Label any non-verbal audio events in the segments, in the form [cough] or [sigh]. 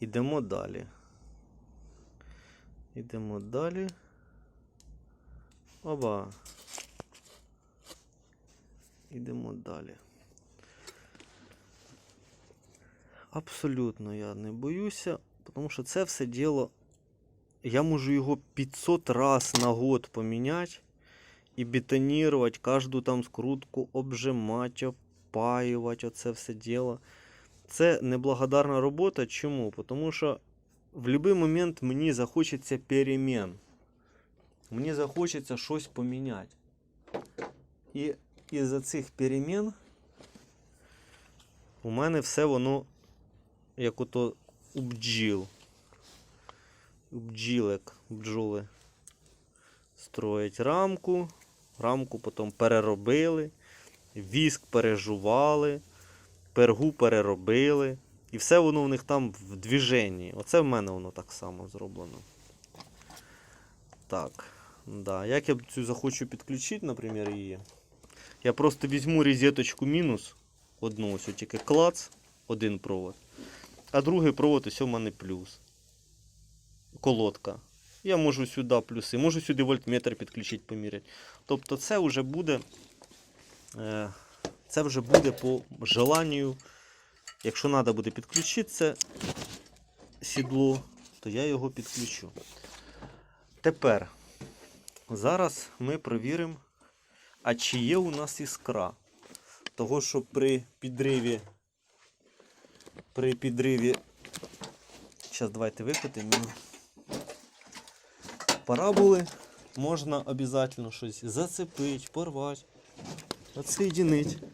Ідемо далі. Ідемо далі. Оба. Ідемо далі. Абсолютно я не боюся, тому що це все діло. Я можу його 500 раз на год поміняти і бетонувати, кожну там скрутку обжимати, опаювати, оце все діло. Це неблагодарна робота. Чому? Тому що в будь-який момент мені захочеться перемін. Мені захочеться щось поміняти. І із-за цих перемін у мене все воно як ото у бджіл. У бджілек, бджоли. Строять рамку, рамку потім переробили, віск пережували, пергу переробили. І все воно в них там в движенні. Оце в мене воно так само зроблено. Так. Да. Як я цю захочу підключити, наприклад, її. Я просто візьму розеточку мінус. Одну ось тільки клац, один провод. А другий провод ось у мене плюс. Колодка. Я можу сюди плюси, можу сюди вольтметр підключити, поміряти. Тобто це вже буде. Е, це вже буде по желанню. Якщо треба буде підключити це сідло, то я його підключу. Тепер, зараз ми провіримо, а чи є у нас іскра. Того, що при підриві, при підриві, зараз давайте викотимо. Параболи можна обов'язково щось зацепити, порвати, відсоєдинити.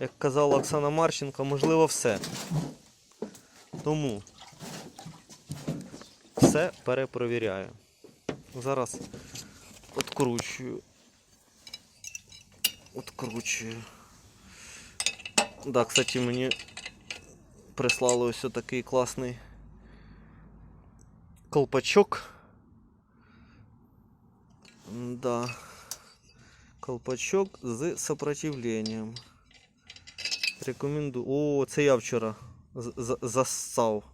Як казала Оксана Марченко, можливо все. Тому все перепровіряю. Зараз откручую. Откручую. Да, кстати, мені прислали ось такий класний колпачок. Да. Колпачок з сопротивлением. Рекомендую. О, це я вчора з- з- зассав.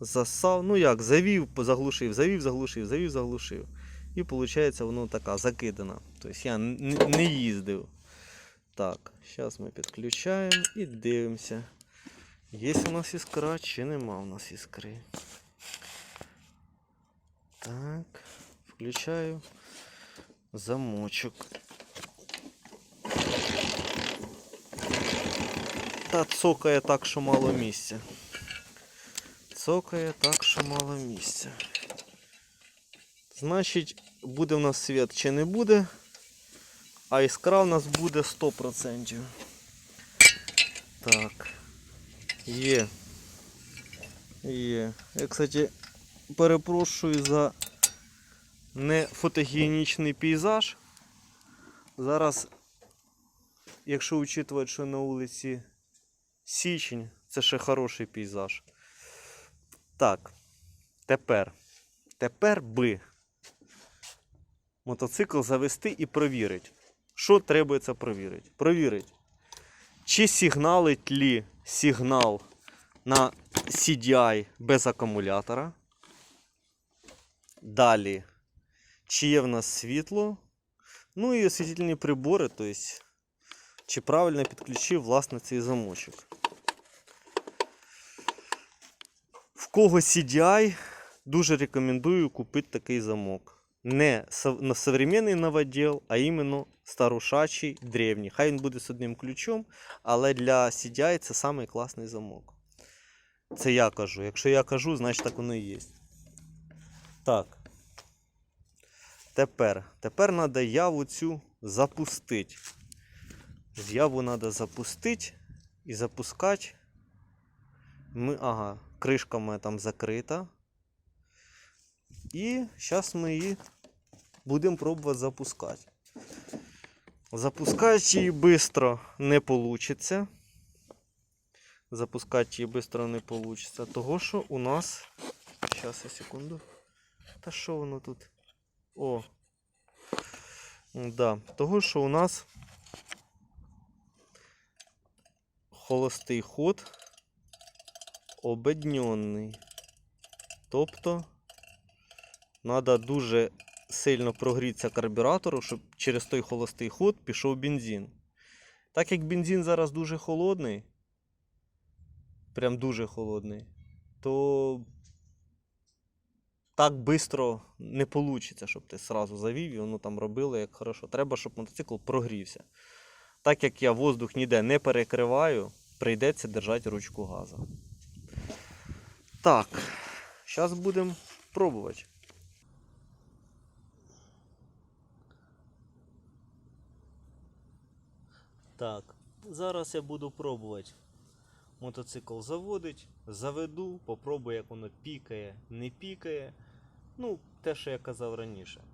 Зассав. Ну як, завів, заглушив, завів, заглушив, завів, заглушив. І виходить, воно така закидана. Тобто я не їздив. Так, зараз ми підключаємо і дивимося. Є у нас іскра чи нема у нас іскри. Так, включаю замочок. Та цокає так, що мало місця. Цокає так, що мало місця. Значить, буде в нас світ чи не буде, а іскра в нас буде 100%. Так. Є. Є. Я, кстати, перепрошую за не фотогенічний пейзаж. Зараз, якщо учитувати, що на вулиці січень, це ще хороший пейзаж. Так, тепер. Тепер би мотоцикл завести і провірити. Що це провірити? Провірити, чи сигналить ли сигнал на CDI без акумулятора. Далі, чи є в нас світло. Ну і освітлені прибори, тобто, чи правильно підключив власне цей замочок. В кого CDI, дуже рекомендую купити такий замок. Не на современний новодел, а іменно старушачий, древній. Хай він буде з одним ключом, але для CDI це самий класний замок. Це я кажу. Якщо я кажу, значить так воно і є. Так. Тепер. Тепер треба яву цю запустити. З'яву треба запустити і запускати. Ми, ага, кришка моя там закрита. І зараз ми її будемо пробувати запускати. Запускати її швидко не вийде. Запускати її швидко не вийде. Того, що у нас. Зараз я секунду. Та що воно тут? О. Да. Того, що у нас холостий ход обедньонний. Тобто треба дуже сильно прогрітися карбюратору, щоб через той холостий ход пішов бензин. Так як бензин зараз дуже холодний, прям дуже холодний, то так швидко не вийде, щоб ти сразу завів і воно там робило як хорошо. Треба, щоб мотоцикл прогрівся. Так як я воздух ніде не перекриваю, прийдеться держати ручку газа. Так, зараз будемо пробувати. Так, зараз я буду пробувати. Мотоцикл заводить, заведу, попробую, як воно пікає, не пікає. Ну, те, що я казав раніше.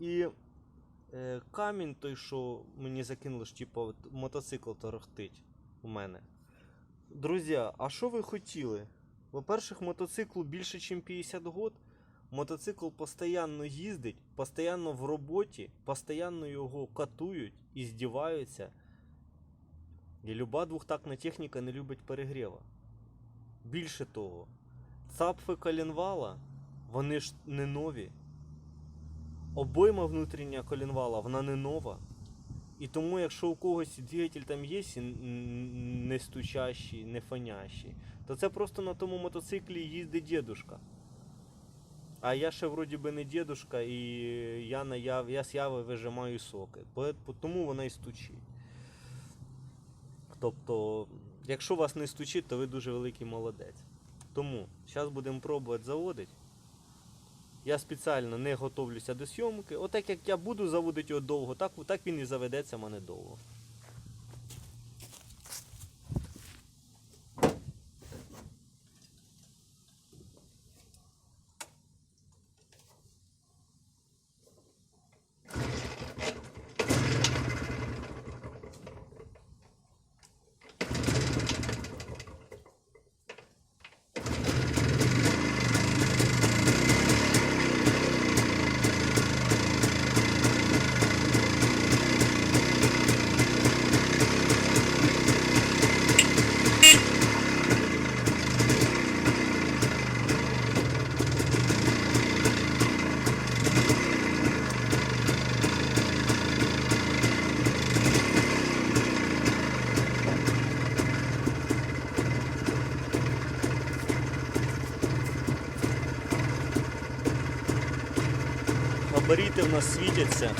І е, камінь той, що мені закинули, що типу, мотоцикл торохтить у мене. Друзі, а що ви хотіли? По-перше, мотоциклу більше, ніж 50 год. Мотоцикл постійно їздить, постійно в роботі, постійно його катують і здіваються. І люба двохтактна техніка не любить перегріва. Більше того, цапфи коленвала, вони ж не нові. Обойма внутрішня коленвала, вона не нова. І тому, якщо у когось двигатель там є не стучащий, не фонящий, то це просто на тому мотоциклі їздить дідушка. А я ще вроді би не дідушка, і я, на яв... я з яви вижимаю соки. Тому вона і стучить. Тобто, якщо вас не стучить, то ви дуже великий молодець. Тому зараз будемо пробувати заводити. Я спеціально не готовлюся до зйомки. Отак як я буду заводити його довго, так, так він і заведеться в мене довго. Габаріти в нас світяться.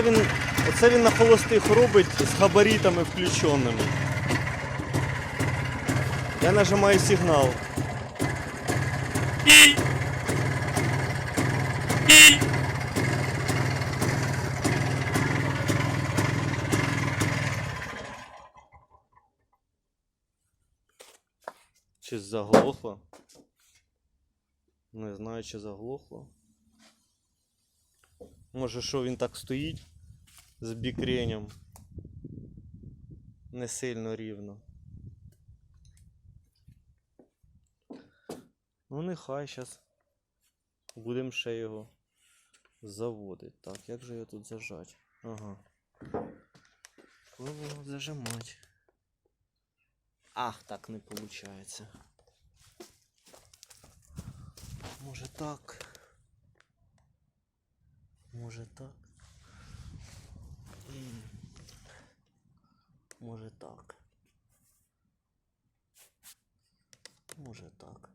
Оце він, оце він на холостих робить з габаритами включеними. Я нажимаю сигнал. Чи заглохло? Не знаю, чи заглохло. Може, що він так стоїть з бікренем. Не сильно рівно. Ну, нехай зараз. Будемо ще його заводити. Так, як же його тут зажать? Ага. Його зажимати? Ах, так не виходить. Може так. Може так. Може так. Може так.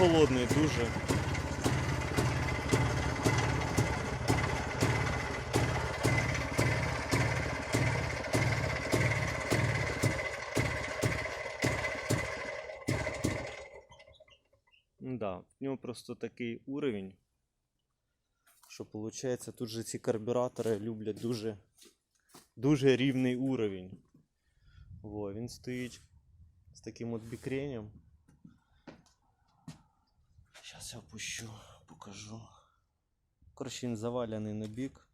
Холодний дуже. Да, в нього просто такий уровень, що виходить, тут же ці карбюратори люблять дуже, дуже рівний уровень. Во, він стоїть з таким от бікренем. Зараз я опущу, покажу. Коротше, він завалений на бік.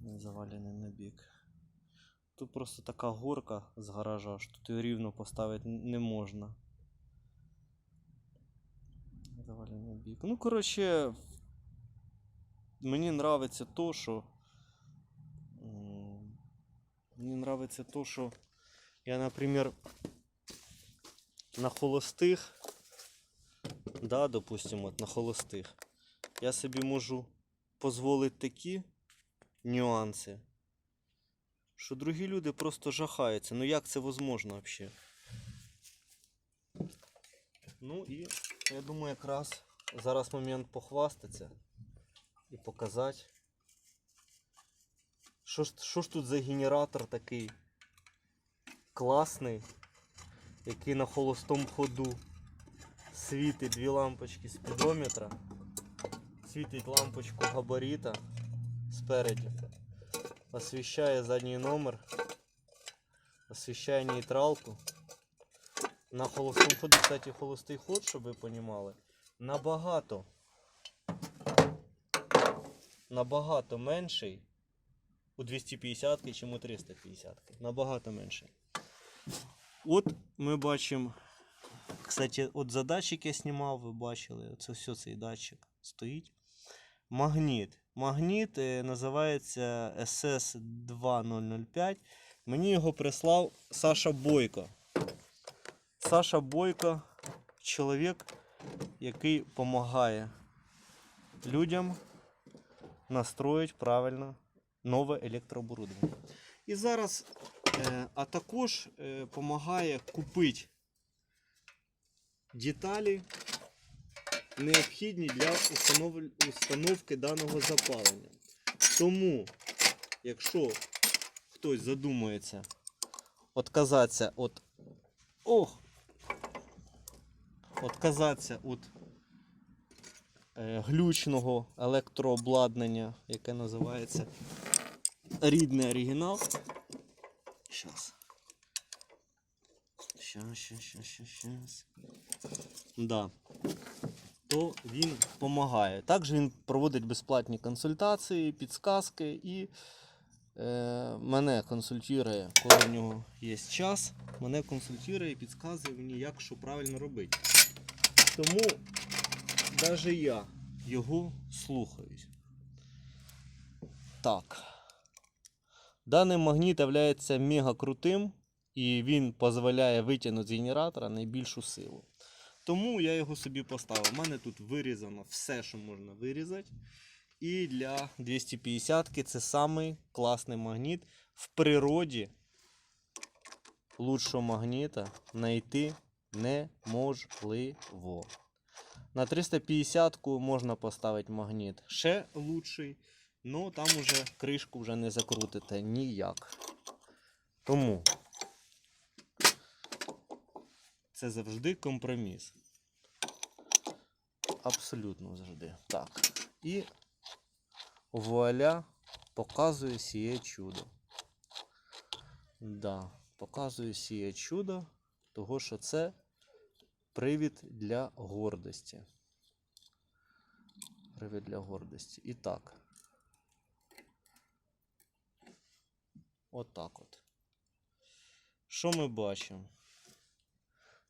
Він завалений на бік. Тут просто така горка з гаража, що тут рівно поставити не можна. Завалений на бік. Ну, коротше, мені нравиться то, що. Мені нравится то, що я, например, на холостих, да, от на холостих, я собі можу дозволити такі нюанси, що другі люди просто жахаються. Ну як це возможно взагалі? Ну і я думаю, якраз зараз момент похвастатися і показати. Що ж, що ж тут за генератор такий класний, який на холостому ходу світить дві лампочки спідометра, світить лампочку габаріта спереді, освіщає задній номер, освіщає нейтралку. На холостому ходу, кстати, холостий ход, щоб ви розуміли, набагато, набагато менший у 250 чим у 350 Набагато менше. От ми бачимо. Кстати, от за датчик я знімав, ви бачили, оце все цей датчик стоїть. Магніт. Магніт е, називається SS2005. Мені його прислав Саша Бойко. Саша Бойко чоловік, який допомагає людям настроїти правильно нове електрооборудовання. І зараз, е, а також допомагає купити деталі, необхідні для установ- установки даного запалення. Тому, якщо хтось задумується відказатися від ох, відказатися від е, глючного електрообладнання, яке називається рідний оригінал. Сейчас. Щас, щас, щас, щас. Да. То він допомагає. Також він проводить безплатні консультації, підсказки і е, мене консультує, коли в нього є час. Мене консультує і підказує мені, як що правильно робити. Тому навіть я його слухаюсь. Так. Даний магніт є мега крутим і він дозволяє витягнути з генератора найбільшу силу. Тому я його собі поставив. У мене тут вирізано все, що можна вирізати. І для 250-ки це самий класний магніт. В природі лучшого магніта знайти неможливо. На 350-ку можна поставити магніт ще лучший. Ну там уже кришку вже не закрутите ніяк. Тому це завжди компроміс. Абсолютно завжди. Так. І вуаля показує сіє чудо. Да, показує сіє чудо, того що це привід для гордості. Привід для гордості. І так. Отак от. Що ми бачимо?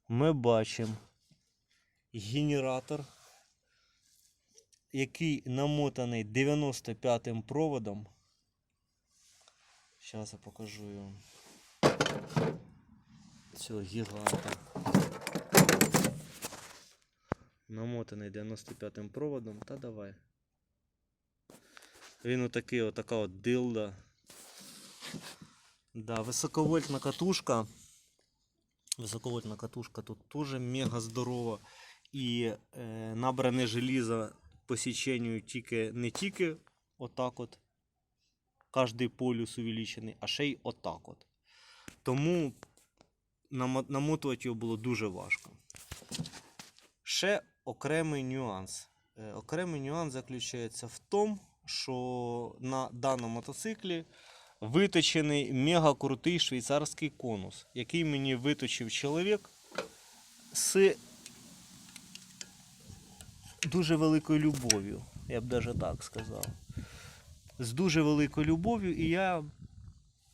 Ми бачимо генератор, який намотаний 95-м проводом. Зараз я покажу його. Цього гіганта. Намотаний 95-м проводом. Та давай. Він отакий, отака от дилда. Да, високовольтна катушка. Високовольтна катушка тут теж мега здорова. І е, набране желізо по січенню тільки, не тільки отак от, кожний полюс увеличений, а ще й отак от. Тому намо- намотувати його було дуже важко. Ще окремий нюанс. Е, Окремий нюанс заключається в тому, що на даному мотоциклі виточений мега крутий швейцарський конус, який мені виточив чоловік з дуже великою любов'ю, я б навіть так сказав. З дуже великою любов'ю, і я,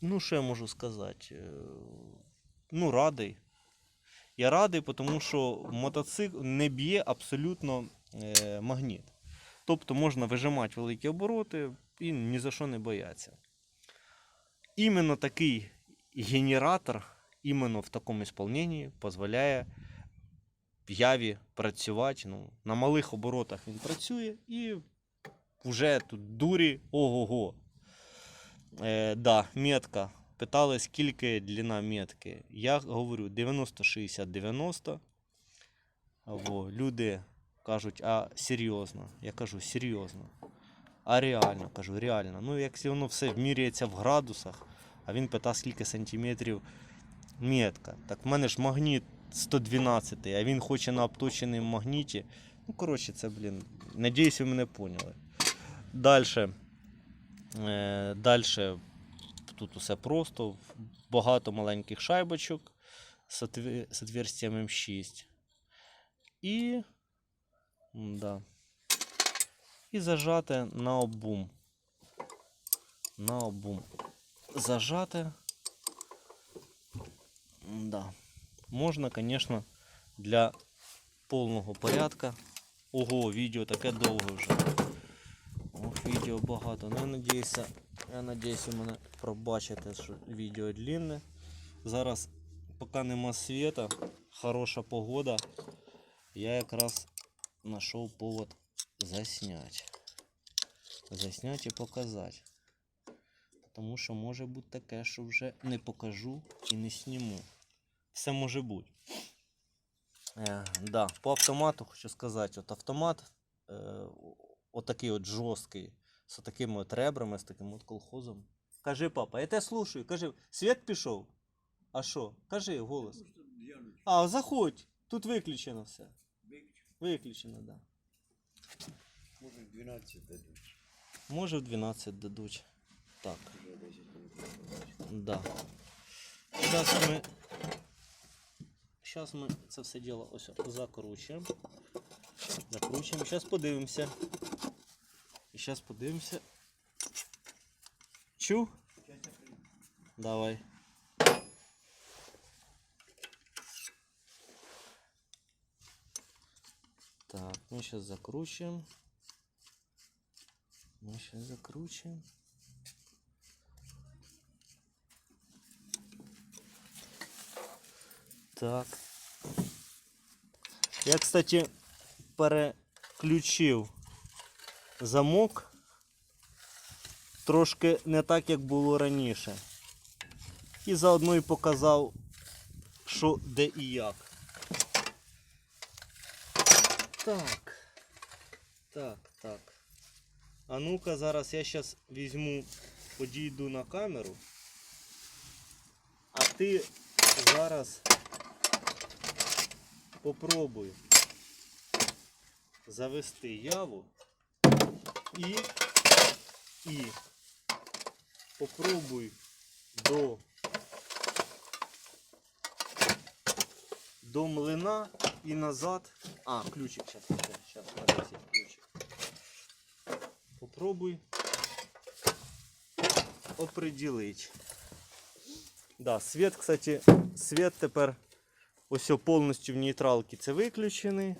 ну що я можу сказати, е, ну радий. Я радий, тому що мотоцикл не б'є абсолютно е, магніт. Тобто можна вижимати великі обороти і ні за що не бояться. Іменно такий генератор, іменно в такому ісполненні дозволяє яві працювати. Ну, на малих оборотах він працює і вже тут дурі ого-го. Е, да, метка. Питали, скільки длина метки. Я говорю 90-60-90. Люди кажуть, а серйозно? Я кажу, серйозно. А реально, кажу, реально. Ну, як воно все вміряється в градусах, а він питає, скільки сантиметрів метка. Так в мене ж магніт 112, а він хоче на обточеному магніті. Ну, коротше, це, блін. Надіюсь, ви мене поняли. Дальше. Е, дальше тут усе просто. Багато маленьких шайбочок з отверстием М6. І. Да. І зажати на обум. На обум. Зажати. Да. Можна, звісно, для повного порядка. Ого, відео таке довге вже. Ох, відео багато. Ну, я надіюся, я надіюся, мене пробачите, що відео длинне. Зараз, поки нема світа, хороша погода, я якраз знайшов повод засняти. Засняти і показати. Тому що може бути таке, що вже не покажу і не зніму. Все може бути. Е, да, по автомату хочу сказати, от автомат е, отакий от жорсткий, з такими от ребрами, з таким от колхозом. Кажи, папа, я тебе слушаю, кажи, світ пішов? А що? Кажи голос. А, заходь, тут виключено все. Виключено, так. Да. Може 12 дадуть. Може в 12 дадуть. Так, Вже 10 да. Зараз ми. Зараз ми це все діло ось закручуємо. Закручуємо. Зараз подивимося. І зараз подивимося. Чу? Давай. Так, мы сейчас закручиваем. Мы сейчас закручиваем. Так. Я, кстати, переключив замок трошки не так, як було раніше. І заодно і показав, що де і як. Так. Так, так. А ну-ка, зараз я зараз візьму, подійду на камеру. А ти зараз попробуй завести яву і, і попробуй до, до млина і назад. А, ключик сейчас, сейчас, сейчас, ключик. Попробуй определить. Да, свет, кстати, свет тепер ось повністю в нейтралці це виключений.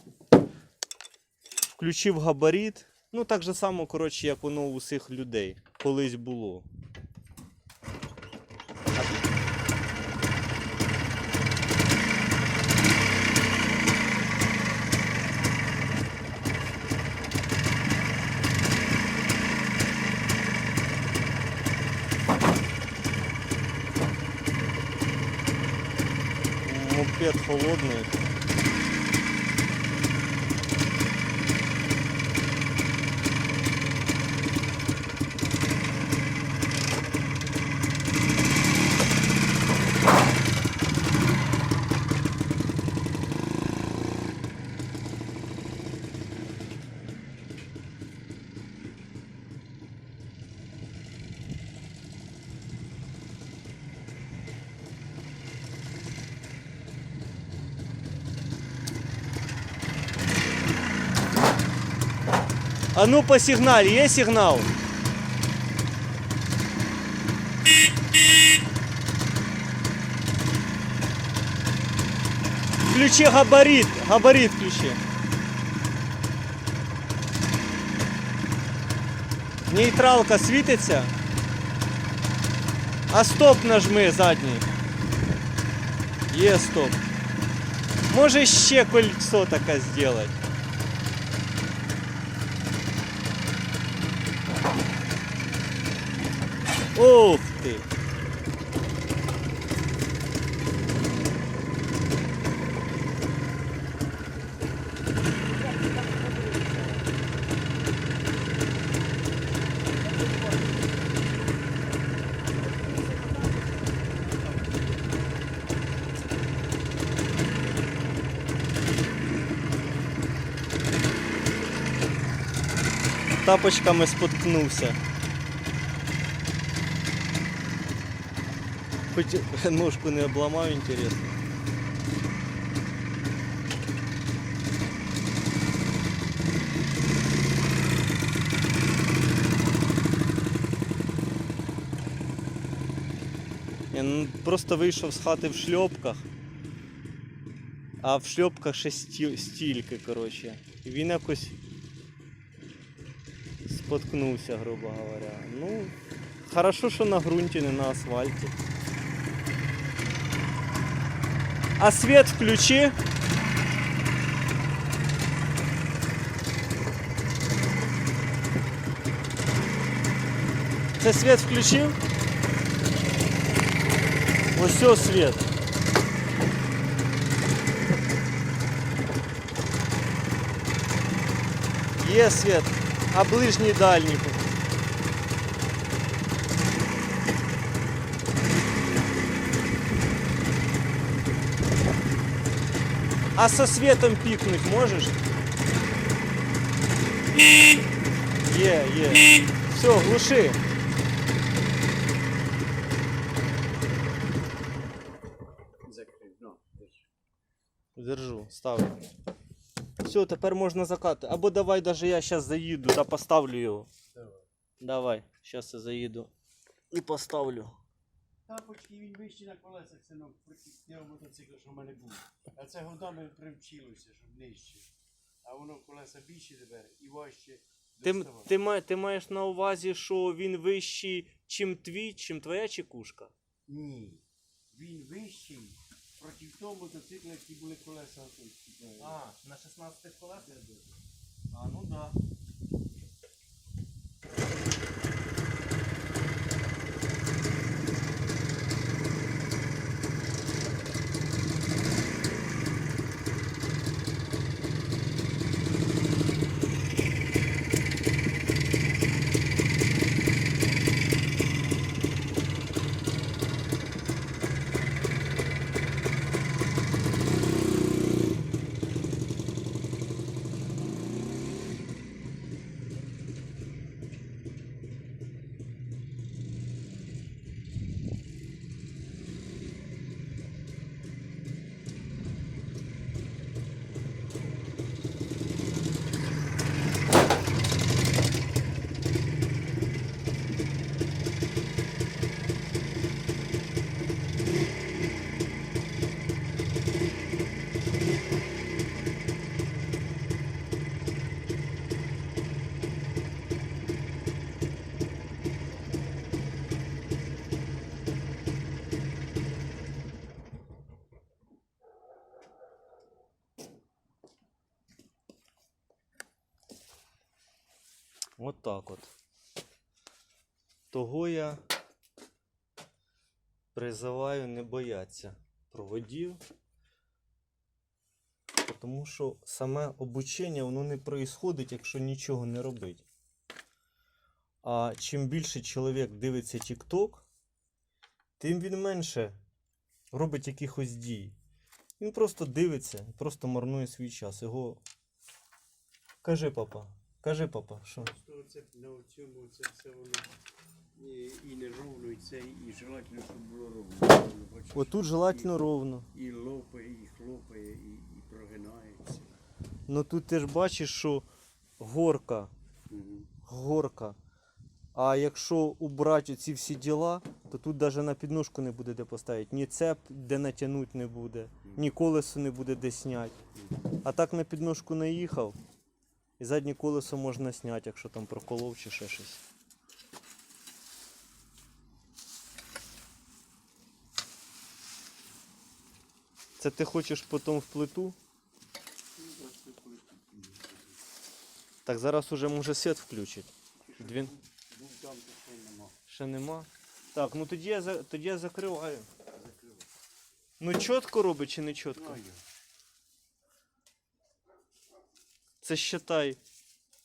Включив габарит. Ну, так же само, коротше, як воно у всіх людей колись було. Ну, свет А ну по сигнале, есть сигнал? Включи габарит, габарит включи. Нейтралка світиться. А стоп нажми задній. Є стоп. Може ще кольцо таке зробити. Ух ти! Тапочками споткнувся. Хоть [laughs] ножку не обломаю, интересно. Я ну, просто вийшов з хати в шльопках, а в шльопках ще сті- стільки, коротше. Він якось споткнувся, грубо говоря. Ну, хорошо, що на ґрунті, не на асфальті. А свет включи. Це свет включив? Ось все свет. Є свет, а ближній дальній. А со светом пикнуть можешь? Е, е. Все, глуши. Закрив. Ну, держи. Держу, ставлю. Все, тепер можна закати. Або давай даже я зараз заїду та поставлю його. Давай. Давай, зараз я заїду. І поставлю. Тапочки він вищий на колесах, це ну, прикипів мотоцикл, що в мене був. А це годами привчилося, щоб нижче. А воно колеса більші тепер і важче. Ти, доставати. ти, ти маєш на увазі, що він вищий, чим твій, чим твоя чекушка? Ні. Він вищий проти того мотоцикла, які були колеса. тут, типу, на 16 колесах? А, ну да. От так от. Того я призиваю не боятися проводів, Тому що саме обучення воно не проїсходить, якщо нічого не робить. А чим більше чоловік дивиться TikTok, тим він менше робить якихось дій. Він просто дивиться, просто марнує свій час. Його. Кажи, папа. Кажи, папа, що? Це на цьому це все воно і, і не ровно, і це, і желательно, щоб було ровно. Бачиш, Отут желательно і, ровно. І лопає, і хлопає, і, і прогинається. Ну тут ти ж бачиш, що горка, Угу. горка. А якщо убрати ці всі діла, то тут навіть на підножку не буде де поставити. Ні цеп, де натягнути не буде, ні колесо не буде де зняти. А так на підножку наїхав. І заднє колесо можна зняти, якщо там проколов чи ще щось. Це ти хочеш потім в плиту? Так зараз уже може світ включить. То ще нема. Так, ну тоді я, тоді я закриваю. Закрив. Ну чітко робить чи не чітко? Знаю. Це считай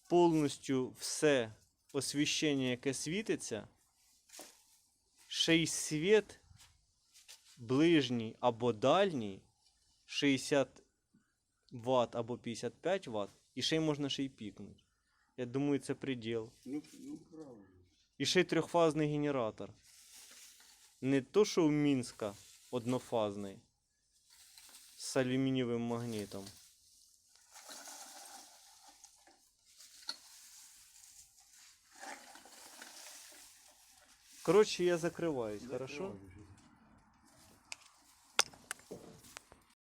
повністю все освіщення, яке світиться. Ще й світ ближній або дальній 60 Вт або 55 Вт, і ще й можна ще й пікнути. Я думаю, це приділ. Ну, ну правильно. І ще й трьохфазний генератор. Не то, що у Мінська однофазний з алюмінієвим магнітом. Коротше, я закриваюсь, хорошо?